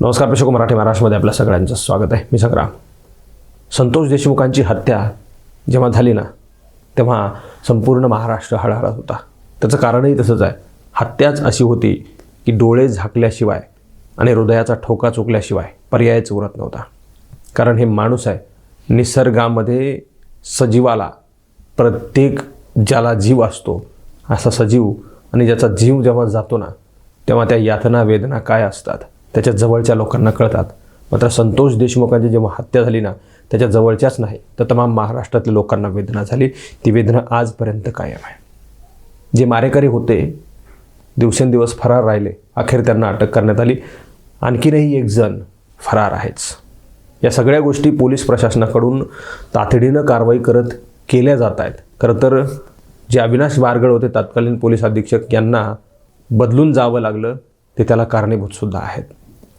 नमस्कार प्रेक्षक मराठी महाराष्ट्रामध्ये आपल्या सगळ्यांचं स्वागत आहे. मी संग्राम संतोष देशमुखांची हत्या जेव्हा झाली ना तेव्हा संपूर्ण महाराष्ट्र हळहळत होता. त्याचं कारणही तसंच आहे. हत्याच अशी होती की डोळे झाकल्याशिवाय आणि हृदयाचा ठोका चुकल्याशिवाय पर्यायच उरत नव्हता. कारण हे माणूस आहे निसर्गामध्ये सजीवाला प्रत्येक ज्याला जीव असतो असा सजीव आणि ज्याचा जीव जेव्हा जातो ना तेव्हा त्या यातना वेदना काय असतात? त्याच्या जवळच्या लोकांना कळतात. मात्र संतोष देशमुखांची जेव्हा हत्या झाली ना त्याच्या जवळच्याच नाही तर तमाम महाराष्ट्रातल्या लोकांना वेदना झाली. ती वेदना आजपर्यंत कायम आहे. जे मारेकरी होते दिवसेंदिवस फरार राहिले अखेर त्यांना अटक करण्यात आली. आणखीनही एक जण फरार आहेच. या सगळ्या गोष्टी पोलीस प्रशासनाकडून तातडीनं कारवाई करत केल्या जात आहेत. खरं तर जे अविनाश बारगड होते तत्कालीन पोलीस अधीक्षक यांना बदलून जावं लागलं ते त्याला कारणीभूतसुद्धा आहेत.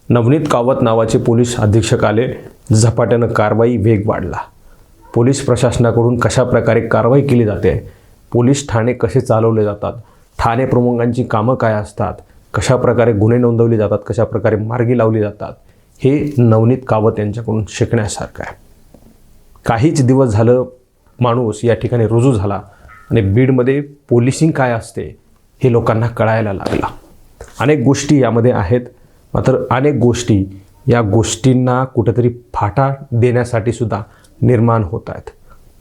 नवनीत कावत नावाचे पोलीस अधीक्षक आले. झपाट्यानं कारवाई वेग वाढला. पोलीस प्रशासनाकडून कशा प्रकारे कारवाई केली जाते? पोलीस ठाणे कसे चालवले जातात? ठाणे प्रमुखांची कामं काय असतात? कशा प्रकारे गुन्हे नोंदवले जातात? कशा प्रकारे मार्गी लावली जातात? हे नवनीत कावत यांच्याकडून शिकण्यासारखं आहे. काहीच दिवस झालं माणूस या ठिकाणी रुजू झाला आणि बीडमध्ये पोलिसिंग काय असते हे लोकांना कळायला लागला. अनेक गोष्टी यामध्ये आहेत. मात्र अनेक गोष्टी या गोष्टींना कुठेतरी फाटा देण्यासाठी सुद्धा निर्माण होत आहेत.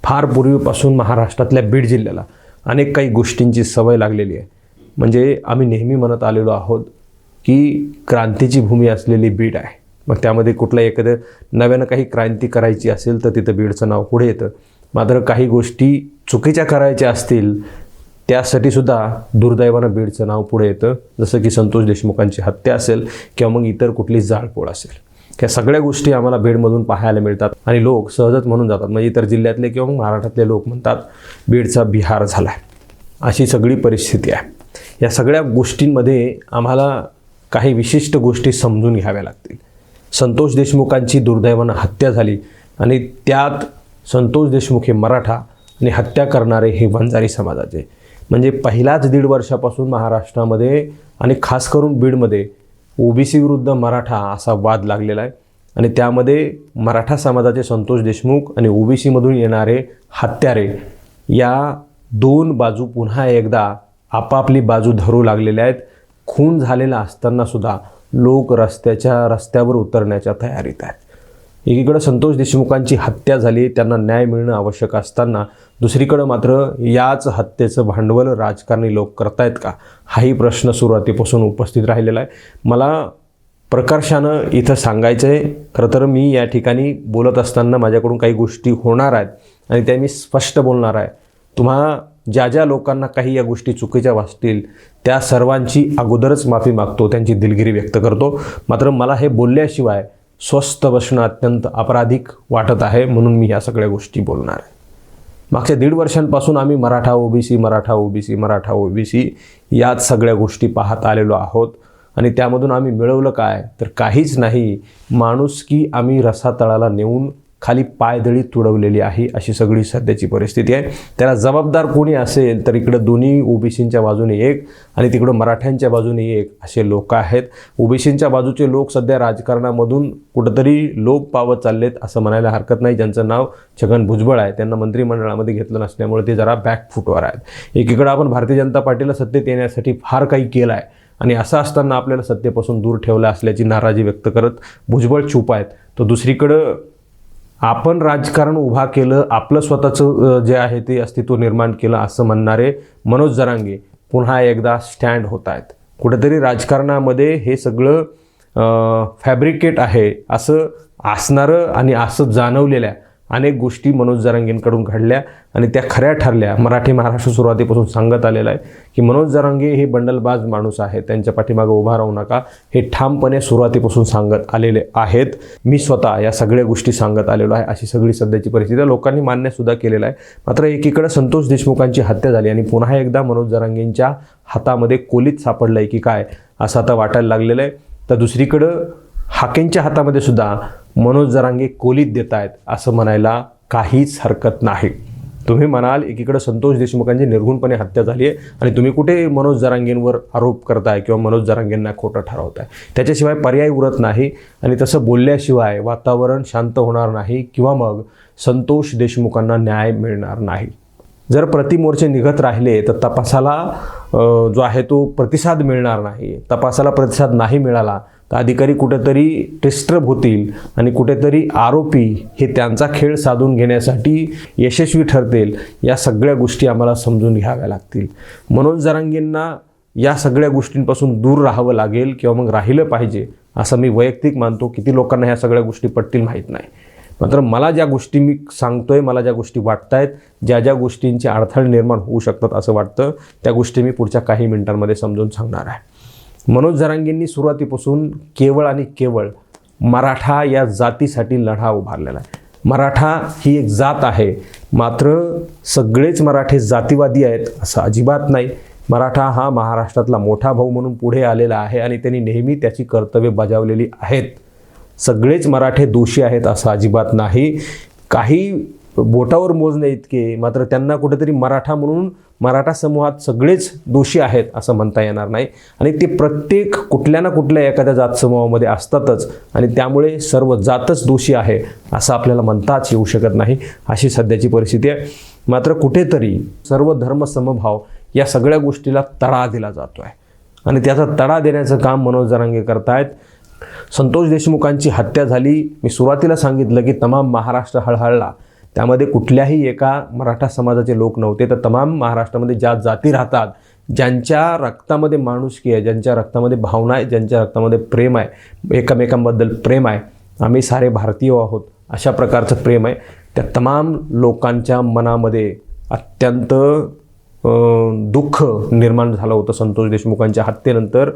फार पूर्वीपासून महाराष्ट्रातल्या बीड जिल्ह्याला अनेक काही गोष्टींची सवय लागलेली आहे. म्हणजे आम्ही नेहमी म्हणत आलेलो आहोत की क्रांतीची भूमी असलेली बीड आहे. मग त्यामध्ये कुठला एखादं नव्यानं काही क्रांती करायची असेल तर तिथं बीडचं नाव पुढे येतं. मात्र काही गोष्टी चुकीच्या करायच्या असतील त्यासाठी सुद्धा दुर्दैवानं बीडचं नाव पुढे येतं. जसं की संतोष देशमुखांची हत्या असेल किंवा मग इतर कुठली जाळपोळ असेल. ह्या सगळ्या गोष्टी आम्हाला बीडमधून पाहायला मिळतात आणि लोक सहजच म्हणून जातात. म्हणजे इतर जिल्ह्यातले किंवा मग महाराष्ट्रातले लोक म्हणतात बीडचा बिहार झाला आहे अशी सगळी परिस्थिती आहे. या सगळ्या गोष्टींमध्ये आम्हाला काही विशिष्ट गोष्टी समजून घ्याव्या लागतील. संतोष देशमुखांची दुर्दैवानं हत्या झाली आणि त्यात संतोष देशमुख हे मराठा आणि हत्या करणारे हे वंजारी समाजाचे म्हणजे पहिल्याच दीड वर्षापासून महाराष्ट्रामध्ये आणि खास करून बीडमध्ये ओबीसी विरुद्ध मराठा असा वाद लागलेला आहे. आणि त्यामध्ये मराठा समाजाचे संतोष देशमुख आणि ओबीसीमधून येणारे हत्यारे या दोन बाजू पुन्हा एकदा आपापली बाजू धरू लागलेल्या आहेत. खून झालेला असताना सुद्धा लोक रस्त्याच्या रस्त्यावर उतरण्याच्या तयारीत आहेत. एकीकडं संतोष देशमुखांची हत्या झाली त्यांना न्याय मिळणं आवश्यक असताना दुसरीकडं मात्र याच हत्येचं भांडवल राजकारणी लोक करतायत का? हाही प्रश्न सुरुवातीपासून उपस्थित राहिलेला आहे. मला प्रकर्षानं इथं सांगायचं आहे खरं तर मी या ठिकाणी बोलत असताना माझ्याकडून काही गोष्टी होणार आहेत आणि त्या मी स्पष्ट बोलणार आहे. तुम्हा ज्या ज्या लोकांना काही या गोष्टी चुकीच्या वाचतील त्या सर्वांची अगोदरच माफी मागतो त्यांची दिलगिरी व्यक्त करतो. मात्र मला हे बोलल्याशिवाय स्वस्थ बसणं अत्यंत अपराधिक वाटत आहे म्हणून मी या सगळ्या गोष्टी बोलणार आहे. मागच्या दीड वर्षांपासून आम्ही Maratha OBC Maratha OBC Maratha OBC याच सगळ्या गोष्टी पाहत आलेलो आहोत आणि त्यामधून आम्ही मिळवलं काय? तर काहीच नाही. माणूस की आम्ही रसातळाला नेऊन खाली पायदळी तुडवलेली आहे अशी सगळी सध्याची परिस्थिती आहे. त्याला जबाबदार कोणी असेल तर इकडं दोन्ही ओबीसींच्या बाजूने एक आणि तिकडं मराठ्यांच्या बाजूने एक असे लोक आहेत. ओबीसींच्या बाजूचे लोक सध्या राजकारणामधून कुठंतरी लोप पावत चाललेत असं म्हणायला हरकत नाही. ज्यांचं नाव छगन भुजबळ आहे त्यांना मंत्रिमंडळामध्ये घेतलं नसल्यामुळे ते जरा बॅकफुटवर आहेत. एकीकडं आपण भारतीय जनता पार्टीला सत्तेत येण्यासाठी फार काही केलं आहे आणि असं असताना आपल्याला सत्तेपासून दूर ठेवलं असल्याची नाराजी व्यक्त करत भुजबळ चूप आहेत. तर दुसरीकडं आपण राजकारण उभा केलं आपलं स्वतःचं जे आहे ते अस्तित्व निर्माण केलं असं म्हणणारे मनोज जरांगे पुन्हा एकदा स्टँड होत आहेत. कुठेतरी राजकारणामध्ये हे सगळं फॅब्रिकेट आहे असं असणारं आणि असं जाणवलेल्या अनेक गोष्टी मनोज जरांगेंकडून घडल्या आणि त्या खऱ्या ठरल्या. मराठी महाराष्ट्र सुरुवातीपासून सांगत आलेलं आहे की मनोज जरांगे हे बंडलबाज माणूस आहे त्यांच्या पाठीमागं उभा राहू नका. हे ठामपणे सुरुवातीपासून सांगत आलेले आहेत. मी स्वतः या सगळ्या गोष्टी सांगत आलेलो आहे. अशी सगळी सध्याची परिस्थिती लोकांनी मान्यसुद्धा केलेलं आहे. मात्र एकीकडे संतोष देशमुखांची हत्या झाली आणि पुन्हा एकदा मनोज जरांगेंच्या हातामध्ये कोलीत सापडलं आहे की काय असं आता वाटायला लागलेलं आहे. तर दुसरीकडं हाकेंच्या हातामध्ये सुद्धा मनोज जरांगे कोलीत देत आहेत असं म्हणायला काहीच हरकत नाही. तुम्ही म्हणाल एकीकडे संतोष देशमुखांची निर्गुणपणे हत्या झाली आहे आणि तुम्ही कुठे मनोज जरांगेंवर आरोप करताय किंवा मनोज जरांगेंना खोटं ठरवताय? त्याच्याशिवाय पर्याय उरत नाही आणि तसं बोलल्याशिवाय वातावरण शांत होणार नाही किंवा मग संतोष देशमुखांना न्याय मिळणार नाही. जर प्रतिमोर्चे निघत राहिले तर तपासाला जो आहे तो प्रतिसाद मिळणार नाही. तपासाला प्रतिसाद नाही मिळाला अधिकारी कुठेतरी डिस्टर्ब होतील आणि कुठेतरी आरोपी हे त्यांचा खेळ साधून घेण्यासाठी यशस्वी ठरतील. या सगळ्या गोष्टी आम्हाला समजून घ्याव्या लागतील. मनोज जरांगेंना या सगळ्या गोष्टींपासून दूर राहावं लागेल किंवा मग राहिलं पाहिजे असं मी वैयक्तिक मानतो. किती लोकांना ह्या सगळ्या गोष्टी पटतील माहीत नाही. मात्र मला ज्या गोष्टी मी सांगतोय मला ज्या गोष्टी वाटत आहेत ज्या ज्या गोष्टींचे अडथळे निर्माण होऊ शकतात असं वाटतं त्या गोष्टी मी पुढच्या काही मिनिटांमध्ये समजून सांगणार आहे. मनोज जरांगेंनी सुरुवातीपासून केवळ आणि केवळ मराठा या जातीसाठी लढा उभारलेला आहे. मराठा ही एक जात आहे मात्र सगळेच मराठे जातीवादी आहेत असं अजिबात नाही. मराठा हा महाराष्ट्रातला मोठा भाऊ म्हणून पुढे आलेला आहे आणि त्यांनी नेहमी त्याची कर्तव्य बजावलेली आहेत. सगळेच मराठे दोषी आहेत असं अजिबात नाही. काही बोटावर मोजणे इतके मात्र त्यांना कुठेतरी मराठा म्हणून मराठा समूहात सगळेच दोषी आहेत असं म्हणता येणार नाही. आणि ते प्रत्येक कुठल्या ना कुठल्या एखाद्या जात समूहामध्ये असतातच आणि त्यामुळे सर्व जातच दोषी आहे असं आपल्याला म्हणताच येऊ शकत नाही अशी सध्याची परिस्थिती आहे. मात्र कुठेतरी सर्व धर्म समभाव या सगळ्या गोष्टीला तडा दिला जातो आहे आणि त्याचा तडा देण्याचं काम मनोज जरांगे करतायत. संतोष देशमुखांची हत्या झाली. मी सुरुवातीला सांगितलं की तमाम महाराष्ट्र हळहळला. त्यामध्ये कुठल्याही एका मराठा समाजाचे लोक नव्हते. तर तमाम महाराष्ट्रामध्ये ज्या जाती राहतात ज्यांच्या रक्तामध्ये माणुसकी आहे ज्यांच्या रक्तामध्ये भावना आहे ज्यांच्या रक्तामध्ये प्रेम आहे एकमेकांबद्दल प्रेम आहे आम्ही सारे भारतीय आहोत अशा प्रकारचं प्रेम आहे. त्या तमाम लोकांच्या मनामध्ये अत्यंत दुःख निर्माण झालं होतं संतोष देशमुखांच्या हत्येनंतर.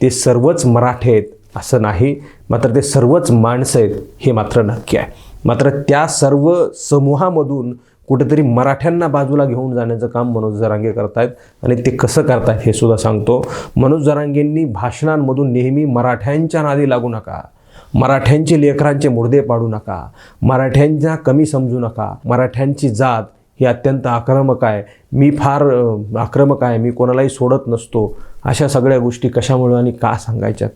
ते सर्वच मराठे आहेत असं नाही मात्र ते सर्वच माणसं आहेत हे मात्र नक्की आहे. मात्र त्या सर्व समूहामधून कुठेतरी मराठ्यांना बाजूला घेऊन जाण्याचं काम मनोज जरांगे करतायत. आणि ते कसं करतायत हे सुद्धा सांगतो. मनोज जरांगेंनी भाषणांमधून नेहमी मराठ्यांच्या नादी लागू नका. मराठ्यांचे लेकरांचे मुर्दे पाडू नका. मराठ्यांना कमी समजू नका. मराठ्यांची जात ही अत्यंत आक्रमक आहे. मी फार आक्रमक आहे. मी कोणालाही सोडत नसतो. अशा सगळ्या गोष्टी कशामुळे आणि का सांगायच्यात?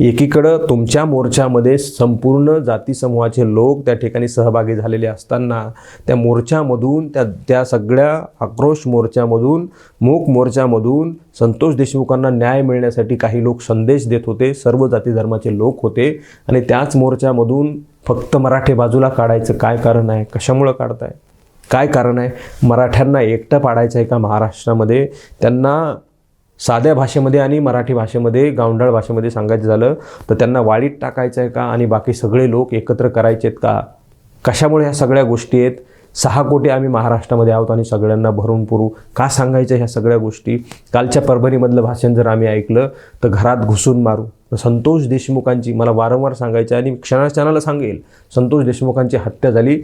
एकीकडं तुमच्या मोर्चामध्ये संपूर्ण जाती समूहाचे लोक त्या ठिकाणी सहभागी झालेले असताना त्या मोर्चामधून त्या त्या सगळ्या आक्रोश मोर्चामधून मूक मोर्चामधून संतोष देशमुखांना न्याय मिळण्यासाठी काही लोक संदेश देत होते सर्व जाती धर्माचे लोक होते आणि त्याच मोर्चामधून फक्त मराठे बाजूला काढायचं काय कारण आहे? कशामुळं काढताय? काय कारण आहे? मराठ्यांना एकटं पाडायचं आहे का महाराष्ट्रामध्ये? त्यांना साध्या भाषेमध्ये आणि मराठी भाषेमध्ये गावंढळ भाषेमध्ये सांगायचं झालं तर त्यांना वाळीत टाकायचं आहे का आणि बाकी सगळे लोक एकत्र करायचे आहेत का? कशामुळे ह्या सगळ्या गोष्टी आहेत? सहा कोटी आम्ही महाराष्ट्रामध्ये आहोत आणि सगळ्यांना भरून पुरू. का सांगायचं ह्या सगळ्या गोष्टी? कालच्या परभणीमधलं भाषण जर आम्ही ऐकलं तर घरात घुसून मारू. तर संतोष देशमुखांची मला वारंवार सांगायचं आहे आणि क्षणाक्षणाला सांगेल संतोष देशमुखांची हत्या झाली.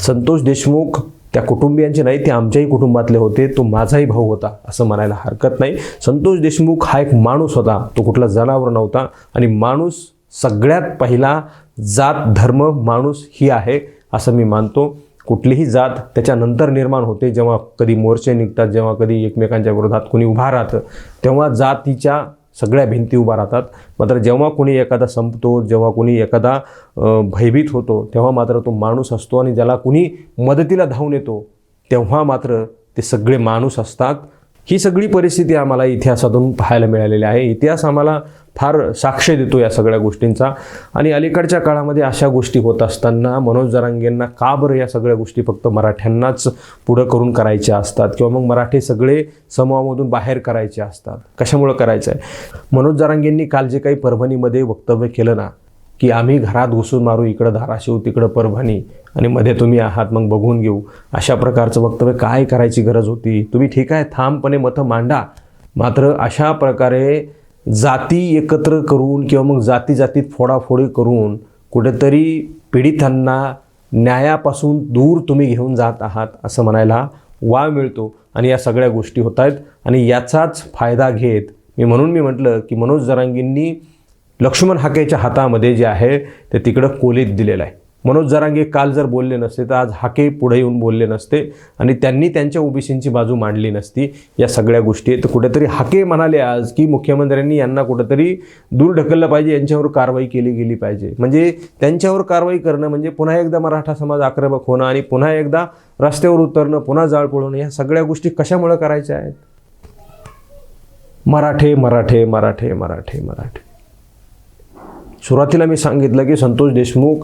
संतोष देशमुख त्या कुटुंबियांचे नाही ते आमच्याही कुटुंबातले होते तो माझाही भाऊ होता असं म्हणायला हरकत नाही. संतोष देशमुख हा एक माणूस होता तो कुठला जनावर नव्हता. आणि माणूस सगळ्यात पहिला जात धर्म माणूस ही आहे असं मी मानतो. कुठलीही जात त्याच्यानंतर निर्माण होते जेव्हा कधी मोर्चे निघतात जेव्हा कधी एकमेकांच्या विरोधात कोणी उभा राहतं तेव्हा जातीच्या सगळ्या भिंती उभा राहतात. मात्र जेव्हा कोणी एखादा संपतो जेव्हा कोणी एखादा भयभीत होतो तेव्हा मात्र तो माणूस असतो आणि ज्याला कुणी मदतीला धावून येतो तेव्हा मात्र ते सगळे माणूस असतात. ही सगळी परिस्थिती आम्हाला इतिहासातून पाहायला मिळालेली आहे. इतिहास आम्हाला फार साक्ष देतो या सगळ्या गोष्टींचा. आणि अलीकडच्या काळामध्ये अशा गोष्टी होत असताना मनोज जरांगेंना का बरं या सगळ्या गोष्टी फक्त मराठ्यांनाच पुढं करून करायच्या असतात? किंवा मग मराठी सगळे समूहामधून बाहेर करायचे असतात? कशामुळं करायचं आहे मनोज जरांगेंनी काल जे काही परभणीमध्ये वक्तव्य केलं ना की आम्ही घरात घुसून मारू इकडं धाराशिव तिकडं परभणी आणि मध्ये तुम्ही आहात मग बघून घेऊ. अशा प्रकारचं वक्तव्य काय करायची गरज होती? तुम्ही ठीक आहे ठामपणे मतं मांडा. मात्र अशा प्रकारे जाती एकत्र करून किंवा मग जाती जातीत फोडाफोडी करून कुठेतरी पीडितांना न्यायापासून दूर तुम्ही घेऊन जात आहात असं म्हणायला वाव मिळतो. आणि या सगळ्या गोष्टी होत आहेत. आणि याचाच फायदा घेत मी म्हणून मी म्हटलं की मनोज जरांगींनी लक्ष्मण हाकेच्या हातामध्ये जे आहे ते तिकडं कोलीत दिलेलं आहे. मनोज जरांगे काल जर बोलले नसते तर आज हाके पुढे येऊन बोलले नसते आणि त्यांनी त्यांच्या ओबीसींची बाजू मांडली नसती. या सगळ्या गोष्टी आहेत. तर कुठेतरी हाके म्हणाले आज की मुख्यमंत्र्यांनी यांना कुठेतरी दूर ढकललं पाहिजे यांच्यावर कारवाई केली गेली पाहिजे. म्हणजे त्यांच्यावर कारवाई करणं म्हणजे पुन्हा एकदा मराठा समाज आक्रमक होणं आणि पुन्हा एकदा रस्त्यावर उतरणं पुन्हा जाळ पळवणं या सगळ्या गोष्टी कशामुळे करायच्या आहेत? मराठे मराठे मराठे मराठे मराठे. सुरुवातीला मी सांगितलं की संतोष देशमुख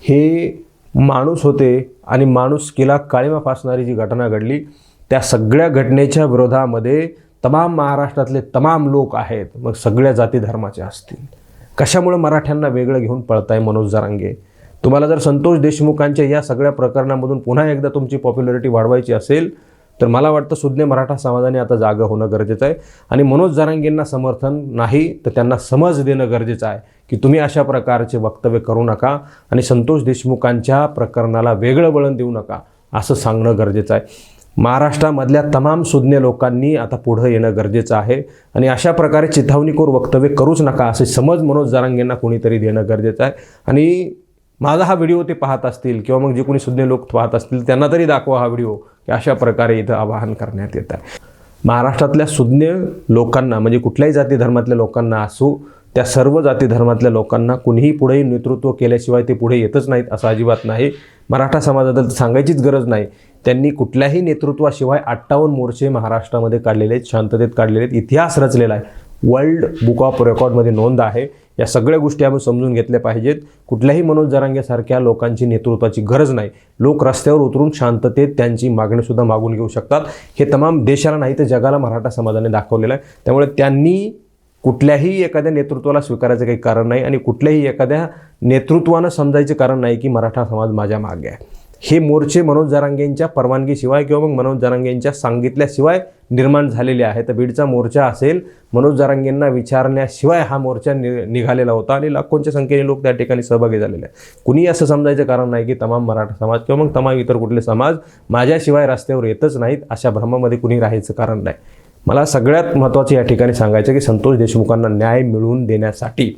हे माणूस होते आणि माणुसकीला काळीमा फासणारी जी घटना घडली त्या सगळ्या घटनेच्या विरोधामध्ये तमाम महाराष्ट्रातले तमाम लोक आहेत. मग सगळ्या जाती धर्माचे असतील. कशामुळे मराठ्यांना वेगळं घेऊन पळताय मनोज जरांगे? तुम्हाला जर संतोष देशमुखांच्या या सगळ्या प्रकरणामधून पुन्हा एकदा तुमची पॉप्युलरिटी वाढवायची असेल तर मला वाटतं सुज्ञ मराठा समाजाने आता जागं होणं गरजेचं आहे. आणि मनोज जरांगेंना समर्थन नाही तर त्यांना समज देणं गरजेचं आहे की तुम्ही अशा प्रकारचे वक्तव्य करू नका आणि संतोष देशमुखांच्या प्रकरणाला वेगळं वळण देऊ नका असं सांगणं गरजेचं आहे. महाराष्ट्रामधल्या तमाम सुज्ञ लोकांनी आता पुढं येणं गरजेचं आहे आणि अशा प्रकारे चिथावणीखोर वक्तव्य करूच नका असे समज मनोज जरांगेंना कोणीतरी देणं गरजेचं आहे. आणि माझा हा व्हिडिओ ते पाहत असतील किंवा मग जे कोणी सुज्ञ लोक पाहत असतील त्यांना तरी दाखवा हा व्हिडिओ. अशा प्रकारे इथं आवाहन करण्यात येत आहे. महाराष्ट्रातल्या सुज्ञ लोकांना म्हणजे कुठल्याही जाती धर्मातल्या लोकांना असो त्या सर्व जाती धर्मातल्या लोकांना कुणीही पुढेही नेतृत्व केल्याशिवाय ते पुढे येतच नाहीत असं अजिबात नाही. मराठा समाजाबद्दल सांगायचीच गरज नाही. त्यांनी कुठल्याही नेतृत्वाशिवाय अठ्ठावन्न मोर्चे महाराष्ट्रामध्ये काढलेले आहेत शांततेत काढलेले आहेत इतिहास रचलेला आहे. वर्ल्ड बुक ऑफ रेकॉर्डमध्ये नोंद आहे. या सगळ्या गोष्टी आपण समजून घेतल्या पाहिजेत. कुठल्याही मनोज जरांगेसारख्या लोकांची नेतृत्वाची गरज नाही. लोक रस्त्यावर उतरून शांततेत त्यांची मागणीसुद्धा मागून घेऊ शकतात. हे तमाम देशाला नाही तर जगाला मराठा समाजाने दाखवलेलं आहे. त्यामुळे त्यांनी कुठल्याही एखाद्या नेतृत्वाला स्वीकारायचं काही कारण नाही आणि कुठल्याही एखाद्या नेतृत्वानं समजायचं कारण नाही की मराठा समाज माझ्या मागे आहे. हे मोर्चे मनोज जरांगेंच्या परवानगीशिवाय किंवा मग मनोज जरांगेंच्या सांगितल्याशिवाय निर्माण झालेले आहे. तर बीडचा मोर्चा असेल मनोज जरांगेंना विचारण्याशिवाय हा मोर्चा नि निघालेला होता आणि लाखोंच्या संख्येने लोक त्या ठिकाणी सहभागी झालेले आहेत. कुणी असं समजायचं कारण नाही की तमाम मराठा समाज किंवा मग तमाम इतर कुठले समाज माझ्याशिवाय रस्त्यावर येतच नाहीत अशा भ्रमामध्ये कुणी राहायचं कारण नाही. मला सगळ्यात महत्त्वाचं या ठिकाणी सांगायचं की संतोष देशमुखांना न्याय मिळवून देण्यासाठी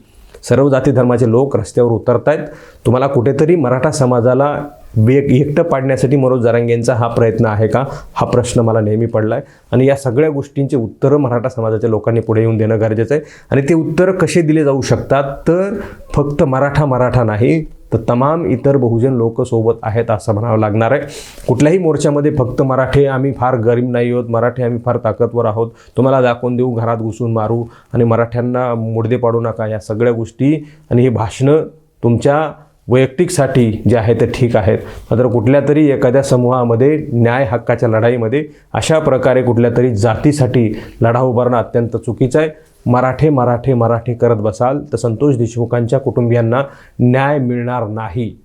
सर्व जाती धर्माचे लोक रस्त्यावर उतरत आहेत तुम्हाला कुठेतरी मराठा समाजाला वेग एकटं पाडण्यासाठी मनोज जरांगेंचा हा प्रयत्न आहे का? हा प्रश्न मला नेहमी पडला आहे आणि या सगळ्या गोष्टींचे उत्तरं मराठा समाजाच्या लोकांनी पुढे येऊन देणं गरजेचं आहे. आणि ते उत्तरं कसे दिले जाऊ शकतात? तर फक्त मराठा मराठा नाही तर तमाम इतर बहुजन लोक सोबत आहेत असं म्हणावं लागणार आहे. कुठल्याही मोर्चामध्ये फक्त मराठे आम्ही फार गरीब नाही आहोत मराठे आम्ही फार ताकदवर आहोत. तुम्हाला दाखवून देऊ घरात घुसून मारू आणि मराठ्यांना मुडदे पाडू नका या सगळ्या गोष्टी. आणि ही भाषणं तुमच्या वैयक्तिकसाठी जे आहे ते ठीक आहेत. मात्र कुठल्या तरी एखाद्या समूहामध्ये न्याय हक्काच्या लढाईमध्ये अशा प्रकारे कुठल्या तरी जातीसाठी लढा उभारणं अत्यंत चुकीचं आहे. मराठे मराठे मराठे करत बसाल तर संतोष देशमुखांच्या कुटुंबियांना न्याय मिळणार नाही.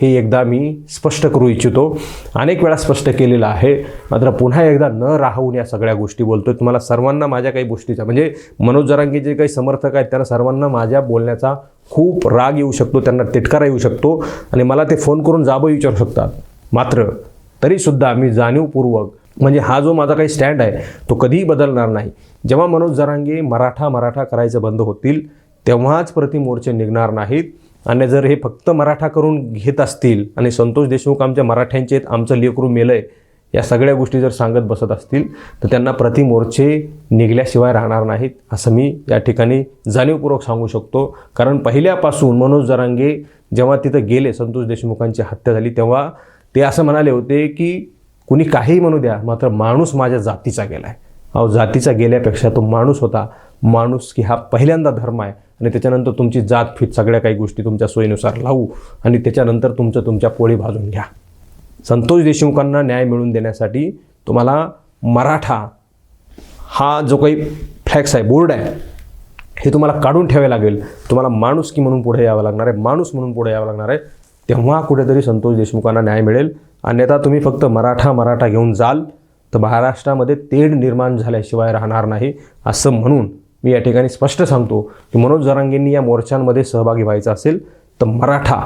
हे एकदा मी स्पष्ट करू इच्छितो. अनेक वेळा स्पष्ट केलेलं आहे. मात्र पुन्हा एकदा न राहून या सगळ्या गोष्टी बोलतोय. तुम्हाला सर्वांना माझ्या काही गोष्टीचा म्हणजे मनोज जरांगे जे काही समर्थक आहेत त्यांना सर्वांना माझ्या बोलण्याचा खूप राग येऊ शकतो त्यांना तिटकारा येऊ शकतो आणि मला ते फोन करून जाबं विचारू शकतात. मात्र तरीसुद्धा मी जाणीवपूर्वक म्हणजे हा जो माझा काही स्टँड आहे तो कधीही बदलणार नाही. जेव्हा मनोज जरांगे मराठा मराठा करायचं बंद होतील तेव्हाच प्रतिमोर्चे निघणार नाहीत. आणि जर हे फक्त मराठा करून घेत असतील आणि संतोष देशमुख आमच्या मराठ्यांचे आहेत आमचं लेकरू आहे या सगळ्या गोष्टी जर सांगत बसत असतील तर त्यांना प्रतिमोर्चे निघल्याशिवाय राहणार नाहीत असं मी या ठिकाणी जाणीवपूर्वक सांगू शकतो. कारण पहिल्यापासून मनोज जरांगे जेव्हा तिथं गेले संतोष देशमुखांची हत्या झाली तेव्हा ते असं म्हणाले होते की कुणी काहीही म्हणू द्या मात्र माणूस माझ्या जातीचा गेला आहे अहो जातीचा गेल्यापेक्षा तो माणूस होता. माणूस की हा पहिल्यांदा धर्म आहे. आणि त्याच्यानंतर तुमची जात फित सगळ्या काही गोष्टी तुमच्या सोयीनुसार लावू. आणि त्याच्यानंतर तुमचं तुमच्या पोळी भाजून घ्या. संतोष देशमुखांना न्याय मिळवून देण्यासाठी तुम्हाला मराठा हा जो काही फ्लॅक्स आहे बोर्ड आहे हे तुम्हाला काढून ठेवावे लागेल. तुम्हाला माणूस की म्हणून पुढे यावं लागणार आहे? माणूस म्हणून पुढे यावं लागणार आहे? तेव्हा कुठेतरी संतोष देशमुखांना न्याय मिळेल. अन्यथा तुम्ही फक्त मराठा मराठा घेऊन जाल तर महाराष्ट्रामध्ये तेढ निर्माण झाल्याशिवाय राहणार नाही असं म्हणून मी या ठिकाणी स्पष्ट सांगतो की मनोज जरांगेंनी या मोर्चांमध्ये सहभागी व्हायचं असेल तर मराठा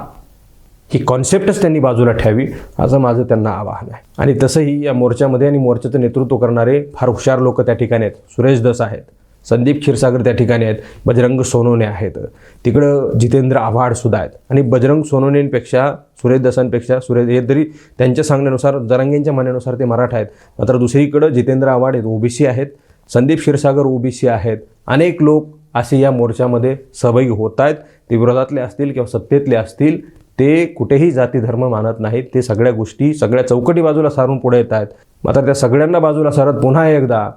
ही कॉन्सेप्टच त्यांनी बाजूला ठेवावी असं माझं त्यांना आवाहन आहे. आणि तसंही या मोर्चामध्ये आणि मोर्चाचं नेतृत्व करणारे फार हुशार लोक त्या ठिकाणी आहेत. सुरेश दस आहेत. संदीप क्षीरसागर त्या ठिकाणी आहेत बजरंग सोनवणे आहेत. तिकडं जितेंद्र आव्हाडसुद्धा आहेत. आणि बजरंग सोनवणेंपेक्षा सुरेश दसांपेक्षा सुरेश हे तरी त्यांच्या सांगण्यानुसार जरांगेंच्या म्हणण्यानुसार ते मराठा आहेत. मात्र दुसरीकडं जितेंद्र आव्हाड आहेत ओबीसी आहेत. संदीप क्षीरसागर ओबीसी आहेत. अनेक लोक असे या मोर्चामध्ये सहभागी होत आहेत. ते विरोधातले असतील किंवा सत्तेतले असतील ते कुठेही जाती धर्म मानत नाहीत. ते सगळ्या गोष्टी सगळ्या चौकटी बाजूला सारून पुढे येत आहेत. मात्र त्या सगळ्यांना बाजूला सारत पुन्हा एकदा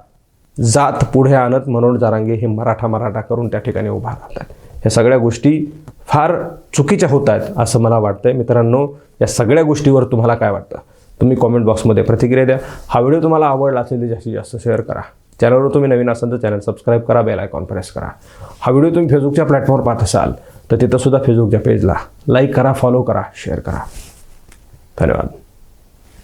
जात पुढे आणत मनोज जारांगे हे मराठा मराठा करून त्या ठिकाणी उभा राहतात. ह्या सगळ्या गोष्टी फार चुकीच्या होत आहेत असं मला वाटतंय. मित्रांनो या सगळ्या गोष्टीवर तुम्हाला काय वाटतं? तुम्ही कॉमेंट बॉक्समध्ये प्रतिक्रिया द्या. हा व्हिडिओ तुम्हाला आवडला असेल तर जास्तीत जास्त शेअर करा. चॅनलवर तुम्ही नवीन असाल तर चॅनल सबस्क्राईब करा बेल आयकॉन प्रेस करा. हा व्हिडिओ तुम्ही फेसबुकच्या प्लॅटफॉर्म पाहत असाल तर तिथंसुद्धा फेसबुकच्या पेजला लाईक करा फॉलो करा शेअर करा. धन्यवाद.